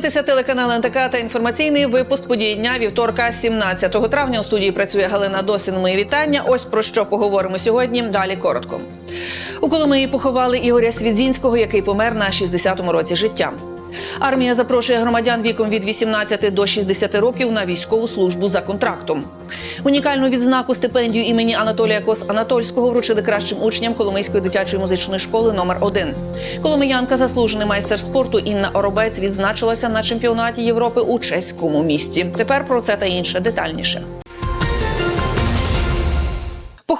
Ви дивитеся телеканал НТК та інформаційний випуск події дня вівторка, 17 травня. У студії працює Галина Досін. Мої вітання. Ось про що поговоримо сьогодні. Далі коротко. У Коломиї поховали Ігоря Свідзінського, який помер на 60-му році життя. Армія запрошує громадян віком від 18 до 60 років на військову службу за контрактом. Унікальну відзнаку стипендію імені Анатолія Кос Анатольського вручили кращим учням Коломийської дитячої музичної школи номер 1 Коломиянка, заслужений майстер спорту Інна Оробець відзначилася на чемпіонаті Європи у чеському місті. Тепер про це та інше детальніше.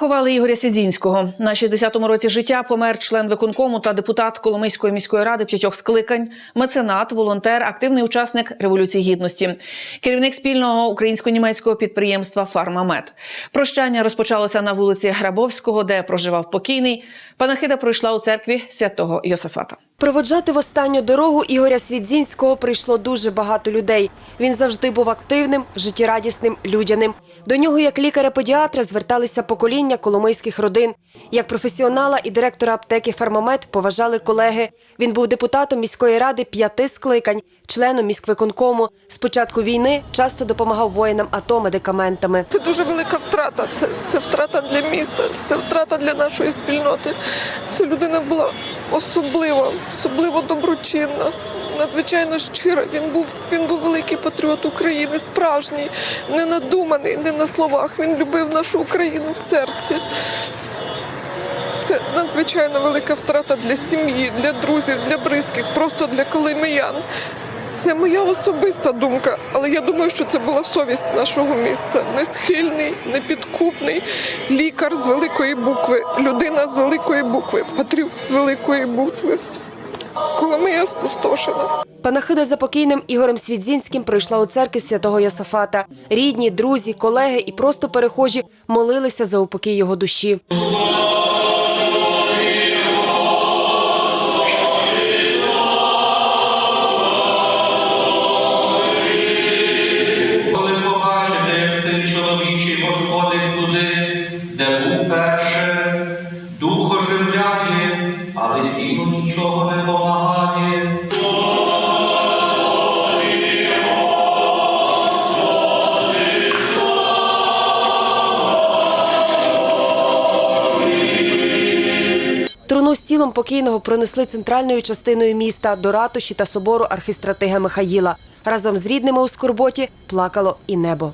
Поховали Ігоря Сідзінського на 60-му році життя. Помер член виконкому та депутат Коломийської міської ради п'ятьох скликань, меценат, волонтер, активний учасник революції гідності, керівник спільного українсько-німецького підприємства Фармамед. Прощання розпочалося на вулиці Грабовського, де проживав покійний. Панахида пройшла у церкві святого Йосифата. Проводжати в останню дорогу Ігоря Свідзінського прийшло дуже багато людей. Він завжди був активним, життєрадісним, людяним. До нього, як лікаря-педіатра, зверталися покоління коломийських родин. Як професіонала і директора аптеки «Фармамед» поважали колеги. Він був депутатом міської ради п'яти скликань, членом міськвиконкому. З початку війни часто допомагав воїнам АТО медикаментами. Це дуже велика втрата. Це, це втрата для міста, це втрата для нашої спільноти. Це людина була особлива, особливо доброчинна. Надзвичайно щира. Він був він був великий патріот України, справжній, не надуманий, не на словах. Він любив нашу Україну в серці. Це надзвичайно велика втрата для сім'ї, для друзів, для близьких, просто для колимиян. Це моя особиста думка, але я думаю, що це була совість нашого місця. Несхильний, непідкупний лікар з великої букви, людина з великої букви, патріот з великої букви. Коломия спустошена. Панахида за покійним Ігорем Свідзінським прийшла у церкві святого Йосафата. Рідні, друзі, колеги і просто перехожі молилися за упокій його душі. Покійного пронесли центральною частиною міста до ратуші та собору архістратига Михаїла. Разом з рідними у скорботі плакало і небо.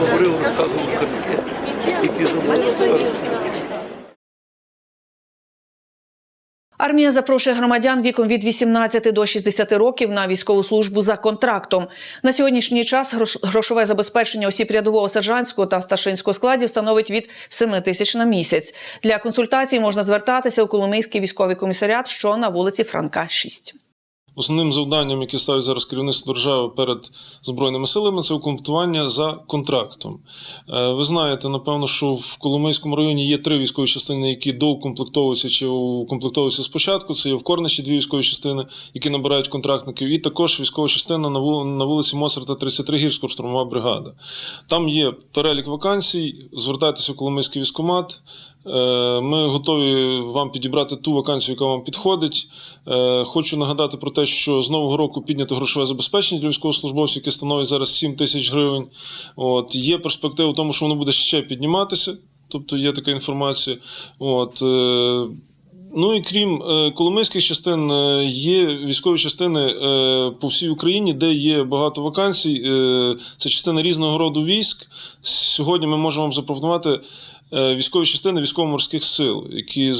говорили також картки, які замовили. Армія запрошує громадян віком від 18 до 60 років на військову службу за контрактом. На сьогоднішній час грош- грошове забезпечення осіб рядового сержантського та старшинського складів становить від 7 тисяч на місяць. Для консультацій можна звертатися у Коломийський військовий комісаріат, що на вулиці Франка 6. Основним завданням, яке ставить зараз керівництво держави перед збройними силами, це укомплектування за контрактом. Е, Ви знаєте, напевно, що в Коломийському районі є три військові частини, які доукомплектовуються чи укомплектовуються спочатку. Це є в Корнищі дві військові частини, які набирають контрактників, і також військова частина на на вулиці Моцарта 33 гірсько штурмова бригада. Там є перелік вакансій. Звертайтеся в Коломийський військомат. Е, Ми готові вам підібрати ту вакансію, яка вам підходить. Е, Хочу нагадати про те, що з нового року піднято грошове забезпечення для військовослужбовців, яке становить зараз 7 тисяч гривень. От є перспектива в тому, що воно буде ще підніматися. Тобто є така інформація. От е, Ну і крім коломийських частин, є військові частини по всій Україні, де є багато вакансій. Це частини різного роду військ. Сьогодні ми можемо вам запропонувати військові частини військово-морських сил, які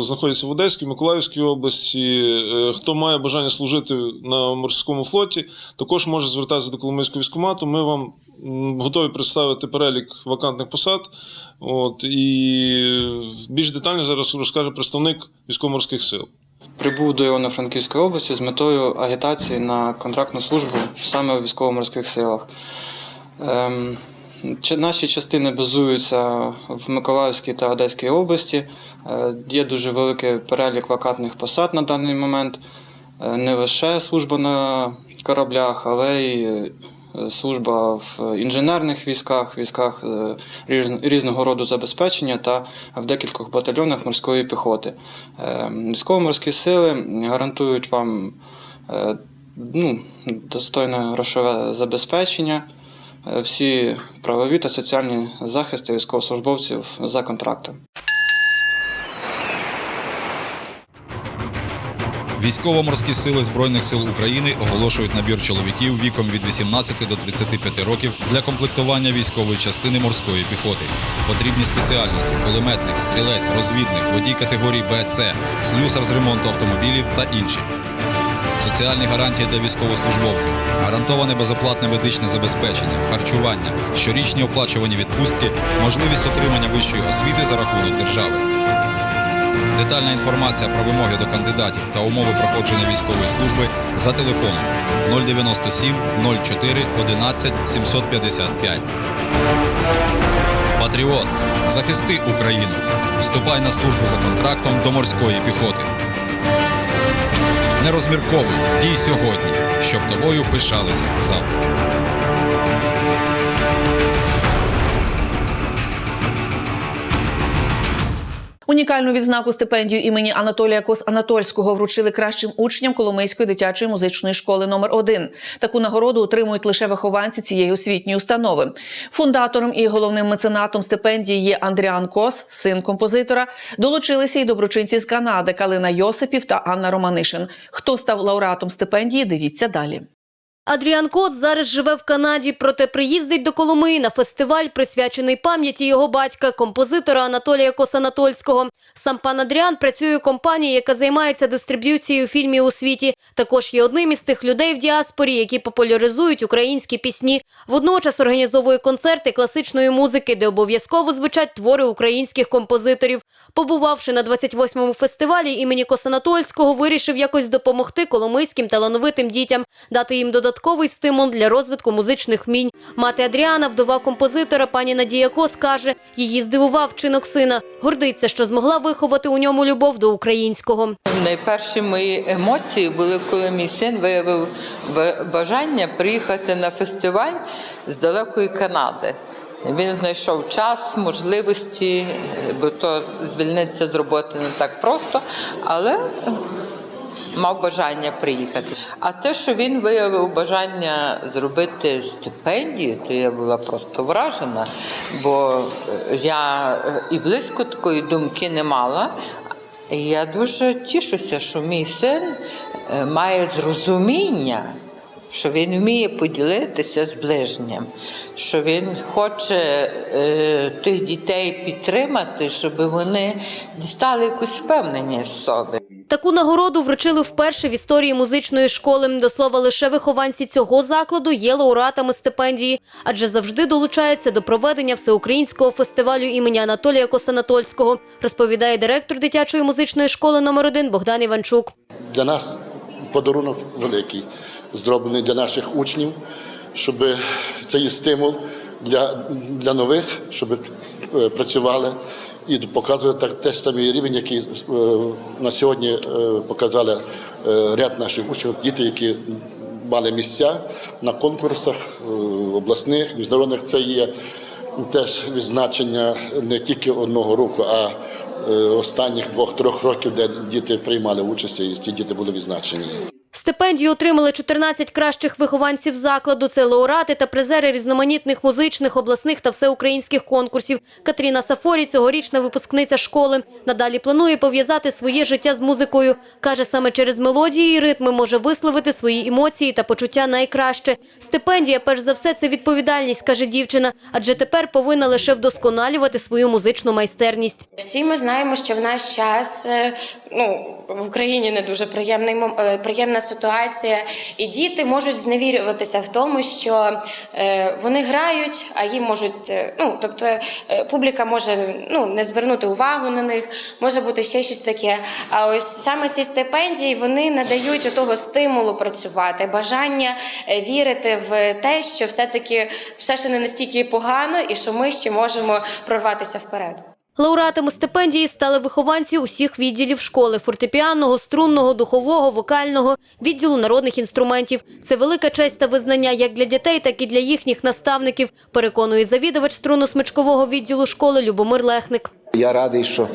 знаходяться в Одеській, Миколаївській області. Е, Хто має бажання служити на морському флоті, також може звертатися до Коломийського військкомату. Ми вам готові представити перелік вакантних посад. От, і більш детально зараз розкаже представник військово-морських сил. Прибув до Івано-Франківської області з метою агітації на контрактну службу саме у військово-морських силах. Ем, наші частини базуються в Миколаївській та Одеській області. Е, Є дуже великий перелік вакантних посад на даний момент. Е, Не лише служба на кораблях, але й е, служба в інженерних військах, військах різного роду забезпечення та в декількох батальйонах морської піхоти. Військово-морські сили гарантують вам ну, достойне грошове забезпечення, всі правові та соціальні захисти військовослужбовців за контрактом. Військово-морські сили Збройних сил України оголошують набір чоловіків віком від 18 до 35 років для комплектування військової частини морської піхоти. Потрібні спеціальності: кулеметник, стрілець, розвідник, водій категорії Б, С, слюсар з ремонту автомобілів та інші. Соціальні гарантії для військовослужбовців, гарантоване безоплатне медичне забезпечення, харчування, щорічні оплачувані відпустки, можливість отримання вищої освіти за рахунок держави. Детальна інформація про вимоги до кандидатів та умови проходження військової служби за телефоном 097 04 11 755. Патріот. Захисти Україну. Вступай на службу за контрактом до морської піхоти. Не розмірковуй, дій сьогодні, щоб тобою пишалися завтра. Унікальну відзнаку стипендію імені Анатолія Кос Анатольського вручили кращим учням Коломийської дитячої музичної школи номер 1 Таку нагороду отримують лише вихованці цієї освітньої установи. Фундатором і головним меценатом стипендії є Андріан Кос, син композитора. Долучилися й доброчинці з Канади Калина Йосипів та Анна Романишин. Хто став лауреатом стипендії? Дивіться далі. Адріан Кот зараз живе в Канаді, проте приїздить до Коломиї на фестиваль, присвячений пам'яті його батька, композитора Анатолія Косанатольського. Сам пан Адріан працює у компанії, яка займається дистриб'юцією фільмів у світі. Також є одним із тих людей в діаспорі, які популяризують українські пісні. Водночас організовує концерти класичної музики, де обов'язково звучать твори українських композиторів. Побувавши на 28-му фестивалі імені Косанатольського, вирішив якось допомогти коломийським талановитим дітям, дати їм додатковий стимул для розвитку музичних вмінь. Мати Адріана, вдова композитора, пані Надія Кос, каже, її здивував вчинок сина. Гордиться, що змогла виховати у ньому любов до українського. Найперші мої емоції були, коли мій син виявив бажання приїхати на фестиваль з далекої Канади. Він знайшов час, можливості, бо то звільнитися з роботи не так просто, але мав бажання приїхати. А те, що він виявив бажання зробити стипендію, то я була просто вражена, бо я е, і близько такої думки не мала. Я дуже тішуся, що мій син е, має зрозуміння, що він вміє поділитися з ближнім, що він хоче е, тих дітей підтримати, щоб вони дістали якусь впевненість в собі. Таку нагороду вручили вперше в історії музичної школи. До слова, лише вихованці цього закладу є лауреатами стипендії, адже завжди долучаються до проведення всеукраїнського фестивалю імені Анатолія Косанатольського, розповідає директор дитячої музичної школи номер 1 Богдан Іванчук. Для нас подарунок великий, зроблений для наших учнів, щоб це є стимул для, для нових, щоб е, працювали і показує так теж самий рівень, який е, на сьогодні е, показали е, ряд наших учнів, діти, які мали місця на конкурсах обласних, міжнародних. Це є теж відзначення не тільки одного року, а останніх двох-трьох років, де діти приймали участь, і ці діти були відзначені. Стипендію отримали 14 кращих вихованців закладу. Це лауреати та призери різноманітних музичних, обласних та всеукраїнських конкурсів. Катріна Сафорі – цьогорічна випускниця школи. Надалі планує пов'язати своє життя з музикою. Каже, саме через мелодії і ритми може висловити свої емоції та почуття найкраще. Стипендія, перш за все, це відповідальність, каже дівчина, адже тепер повинна лише вдосконалювати свою музичну майстерність. Всі ми знаємо, що в наш час е, ну, в Україні не дуже приємний е, приємна ситуація, і діти можуть зневірюватися в тому, що е, вони грають, а їм можуть, е, ну тобто публіка може ну, не звернути увагу на них, може бути ще щось таке. А ось саме ці стипендії вони надають того стимулу працювати, бажання вірити в те, що все-таки все ще не настільки погано, і що ми ще можемо прорватися вперед. Лауреатами стипендії стали вихованці усіх відділів школи – фортепіанного, струнного, духового, вокального, відділу народних інструментів. Це велика честь та визнання як для дітей, так і для їхніх наставників, переконує завідувач струнно-смичкового відділу школи Любомир Лехник. Я радий, що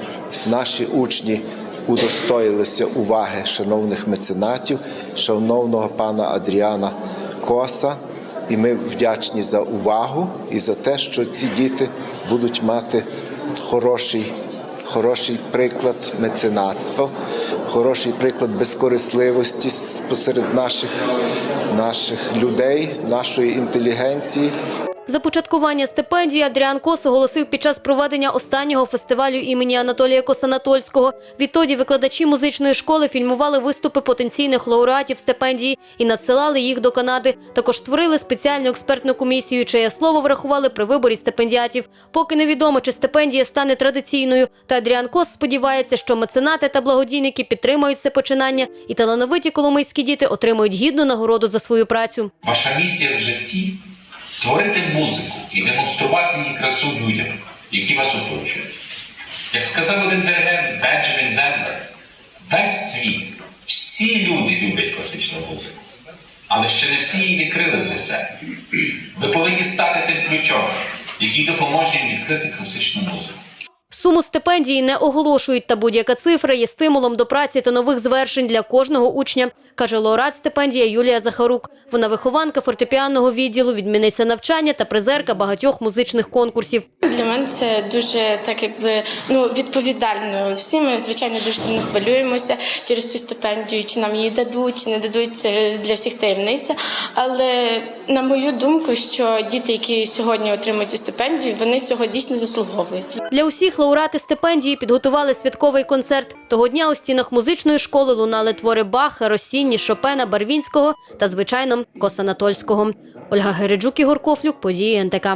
наші учні удостоїлися уваги шановних меценатів, шановного пана Адріана Коса. І ми вдячні за увагу і за те, що ці діти будуть мати хороший, хороший приклад меценатства, хороший приклад безкорисливості посеред наших, наших людей, нашої інтелігенції. Започаткування стипендії Адріан Кос оголосив під час проведення останнього фестивалю імені Анатолія Косанатольського. Відтоді викладачі музичної школи фільмували виступи потенційних лауреатів стипендії і надсилали їх до Канади. Також створили спеціальну експертну комісію, чиє слово врахували при виборі стипендіатів. Поки невідомо, чи стипендія стане традиційною. Та Адріан Кос сподівається, що меценати та благодійники підтримають це починання, і талановиті коломийські діти отримують гідну нагороду за свою працю. Ваша місія в житті творити музику і демонструвати її красу людям, які вас оточують. Як сказав один диригент Бенджамін Зендлер, весь світ, всі люди люблять класичну музику, але ще не всі її відкрили для себе. Ви повинні стати тим ключом, який допоможе їм відкрити класичну музику. Суму стипендії не оголошують, та будь-яка цифра є стимулом до праці та нових звершень для кожного учня, каже лауреат стипендія Юлія Захарук. Вона вихованка фортепіанного відділу, відмінниця навчання та призерка багатьох музичних конкурсів. Для мене це дуже так, якби ну відповідально. Всі ми звичайно дуже сильно хвилюємося через цю стипендію, чи нам її дадуть, чи не дадуть це для всіх таємниця. Але на мою думку, що діти, які сьогодні отримують цю стипендію, вони цього дійсно заслуговують. Для усіх лауреати стипендії підготували святковий концерт. Того дня у стінах музичної школи лунали твори Баха, Росінні, Шопена, Барвінського та, звичайно, Косанатольського. Ольга Гереджук, Ігор Кофлюк, події НТК.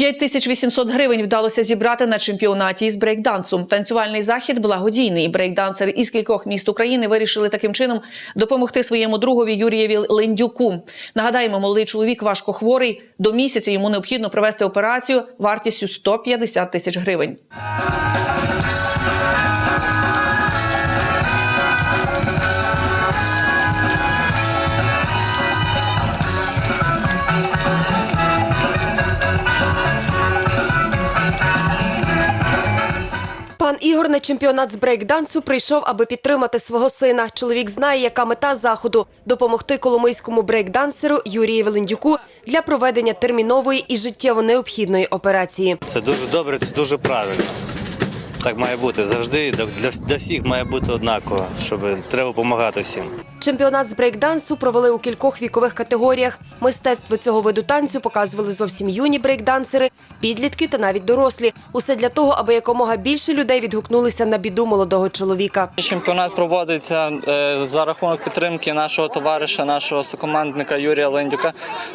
П'ять тисяч 800 гривень вдалося зібрати на чемпіонаті із брейкдансу. Танцювальний захід благодійний. Брейкдансери із кількох міст України вирішили таким чином допомогти своєму другові Юрієві Лендюку. Нагадаємо, молодий чоловік важко хворий. До місяця йому необхідно провести операцію вартістю 150 тисяч гривень. Ігор на чемпіонат з брейкдансу прийшов, аби підтримати свого сина. Чоловік знає, яка мета заходу допомогти коломийському брейкдансеру Юрію Велендюку для проведення термінової і життєво необхідної операції. Це дуже добре, це дуже правильно. Так має бути завжди. Для, для всіх має бути однаково, щоб треба допомагати всім. Чемпіонат з брейкдансу провели у кількох вікових категоріях. Мистецтво цього виду танцю показували зовсім юні брейкдансери, підлітки та навіть дорослі. Усе для того, аби якомога більше людей відгукнулися на біду молодого чоловіка. Чемпіонат проводиться е, за рахунок підтримки нашого товариша, нашого сокомандника Юрія Лендюка,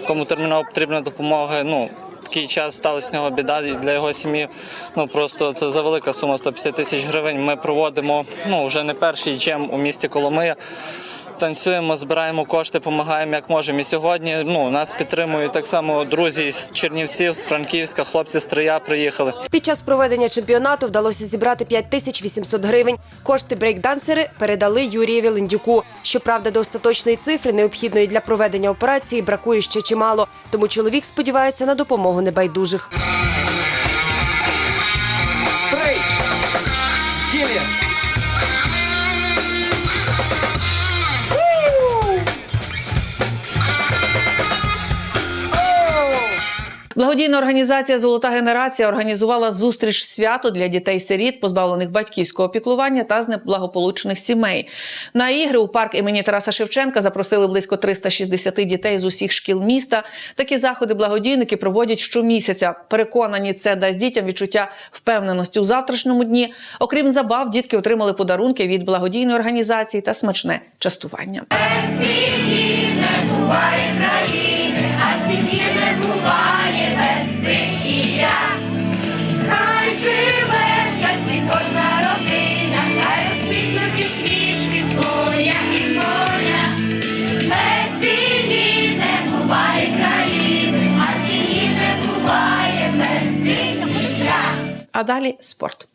кому терміново потрібна допомога. Ну такий час сталася в нього біда і для його сім'ї. Ну просто це за велика сума 150 тисяч гривень. Ми проводимо ну вже не перший джем у місті Коломия. Танцюємо, збираємо кошти, допомагаємо як можемо. І сьогодні ну нас підтримують так само друзі з Чернівців, з Франківська, хлопці з Трия приїхали. Під час проведення чемпіонату вдалося зібрати 5 тисяч 800 гривень. Кошти брейкдансери передали Юрієві Лендюку. Щоправда, до остаточної цифри, необхідної для проведення операції, бракує ще чимало. Тому чоловік сподівається на допомогу небайдужих. Благодійна організація Золота генерація організувала зустріч свято для дітей-сиріт, позбавлених батьківського піклування та з неблагополучних сімей. На ігри у парк імені Тараса Шевченка запросили близько 360 дітей з усіх шкіл міста. Такі заходи благодійники проводять щомісяця. Переконані, це дасть дітям відчуття впевненості у завтрашньому дні. Окрім забав, дітки отримали подарунки від благодійної організації та смачне частування. Не буває країни, А далі спорт.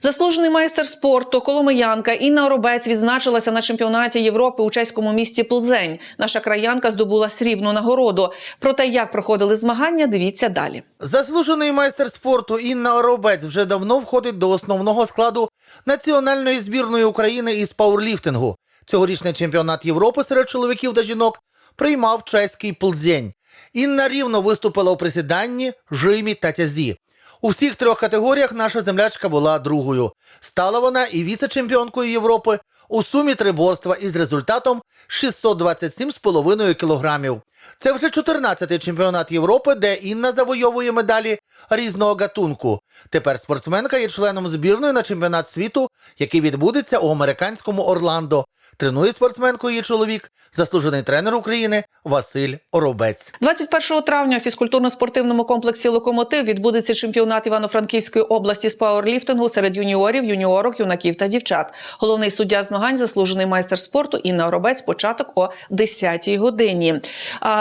Заслужений майстер спорту коломиянка Інна Оробець відзначилася на чемпіонаті Європи у чеському місті Плзень. Наша краянка здобула срібну нагороду. Про те, як проходили змагання, дивіться далі. Заслужений майстер спорту Інна Оробець вже давно входить до основного складу національної збірної України із пауерліфтингу. Цьогорічний чемпіонат Європи серед чоловіків та жінок приймав чеський Плзень. Інна рівно виступила у присіданні, жимі та тязі. У всіх трьох категоріях наша землячка була другою. Стала вона і віце-чемпіонкою Європи у сумі триборства із результатом 627,5 кілограмів. Це вже 14-й чемпіонат Європи, де Інна завойовує медалі різного гатунку. Тепер спортсменка є членом збірної на чемпіонат світу, який відбудеться у американському Орландо. Тренує спортсменку її чоловік, заслужений тренер України Василь Оробець. 21 травня у фізкультурно-спортивному комплексі Локомотив відбудеться чемпіонат Івано-Франківської області з пауерліфтингу серед юніорів, юніорок, юнаків та дівчат. Головний суддя змагань, заслужений майстер спорту Інна Оробець. Початок о 10-й годині.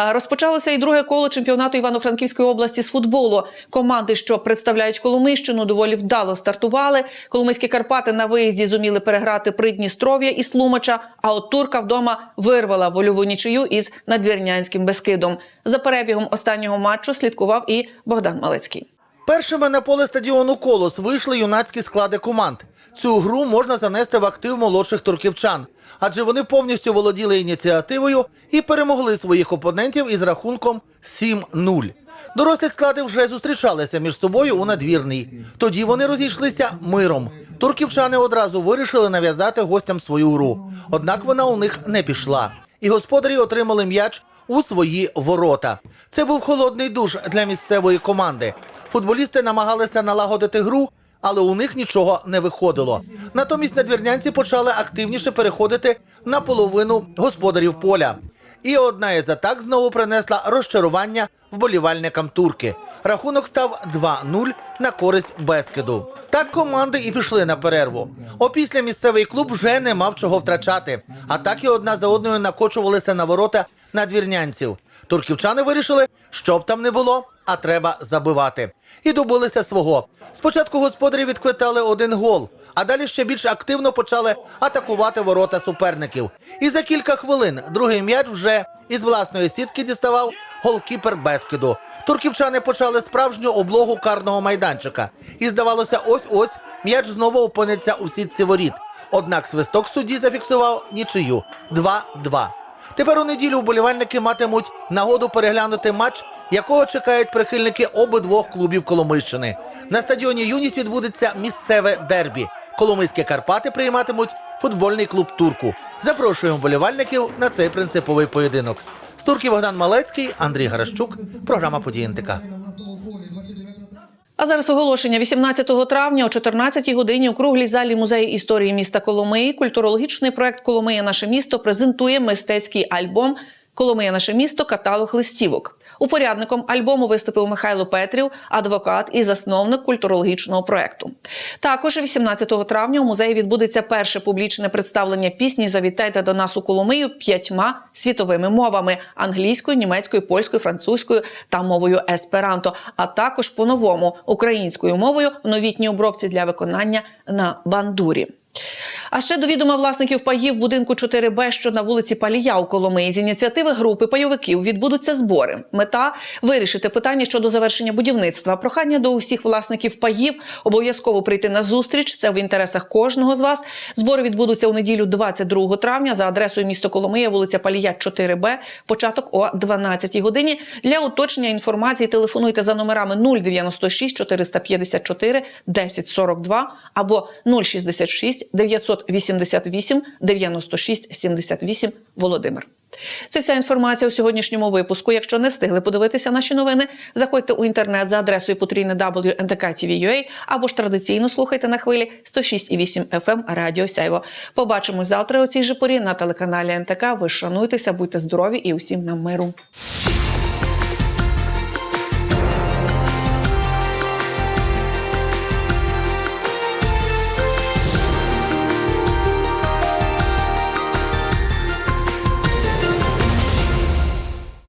Розпочалося і друге коло чемпіонату Івано-Франківської області з футболу. Команди, що представляють Коломийщину, доволі вдало стартували. Коломийські Карпати на виїзді зуміли переграти Придністров'я і Слумача. А от Турка вдома вирвала вольову нічию із надвірнянським Бескидом. За перебігом останнього матчу слідкував і Богдан Малецький. Першими на поле стадіону Колос вийшли юнацькі склади команд. Цю гру можна занести в актив молодших турківчан, адже вони повністю володіли ініціативою і перемогли своїх опонентів із рахунком 7-0. Дорослі склади вже зустрічалися між собою у надвірній. Тоді вони розійшлися миром. Турківчани одразу вирішили нав'язати гостям свою гру. Однак вона у них не пішла. І господарі отримали м'яч у свої ворота. Це був холодний душ для місцевої команди. Футболісти намагалися налагодити гру, але у них нічого не виходило. Натомість надвірнянці почали активніше переходити на половину господарів поля. І одна із атак знову принесла розчарування вболівальникам турки. Рахунок став 2-0 на користь Бескиду. Так команди і пішли на перерву. Опісля місцевий клуб вже не мав чого втрачати. Атаки одна за одною накочувалися на ворота надвірнянців. Турківчани вирішили, щоб там не було, а треба забивати. І добилися свого. Спочатку господарі відквитали один гол, а далі ще більш активно почали атакувати ворота суперників. І за кілька хвилин другий м'яч вже із власної сітки діставав голкіпер Бескиду. Турківчани почали справжню облогу карного майданчика. І здавалося, ось-ось м'яч знову опиниться у сітці воріт. Однак свисток судді зафіксував нічию 2-2. Тепер у неділю вболівальники матимуть нагоду переглянути матч, якого чекають прихильники обидвох клубів Коломийщини. На стадіоні Юність відбудеться місцеве дербі. Коломийські Карпати прийматимуть футбольний клуб Турку. Запрошуємо вболівальників на цей принциповий поєдинок. Турки Богдан Малецький, Андрій Гарашчук, Програма «Події НТК». А зараз оголошення 18 травня о 14 годині у круглій залі музею історії міста Коломиї культурологічний проект Коломия наше місто презентує мистецький альбом Коломия наше місто каталог листівок. Упорядником альбому виступив Михайло Петрів, адвокат і засновник культурологічного проекту. Також 18 травня у музеї відбудеться перше публічне представлення пісні Завітайте до нас у Коломию п'ятьма світовими мовами: англійською, німецькою, польською, французькою та мовою есперанто, а також по-новому українською мовою в новітній обробці для виконання на бандурі. А ще до відома власників паїв будинку 4Б, що на вулиці Палія у Коломиї, з ініціативи групи пайовиків відбудуться збори. Мета вирішити питання щодо завершення будівництва. Прохання до усіх власників паїв обов'язково прийти на зустріч. Це в інтересах кожного з вас. Збори відбудуться у неділю 22 травня за адресою місто Коломия, вулиця Палія, 4Б. Початок о 12 годині. Для уточнення інформації телефонуйте за номерами 096 454 1042 або 066 988 96 78 Володимир. Це вся інформація у сьогоднішньому випуску. Якщо не встигли подивитися наші новини, заходьте у інтернет за адресою потрійне або ж традиційно слухайте на хвилі 106,8 FM Радіо Сяйво. Побачимось завтра у цій же порі на телеканалі НТК. Ви шануйтеся, будьте здорові і усім нам миру.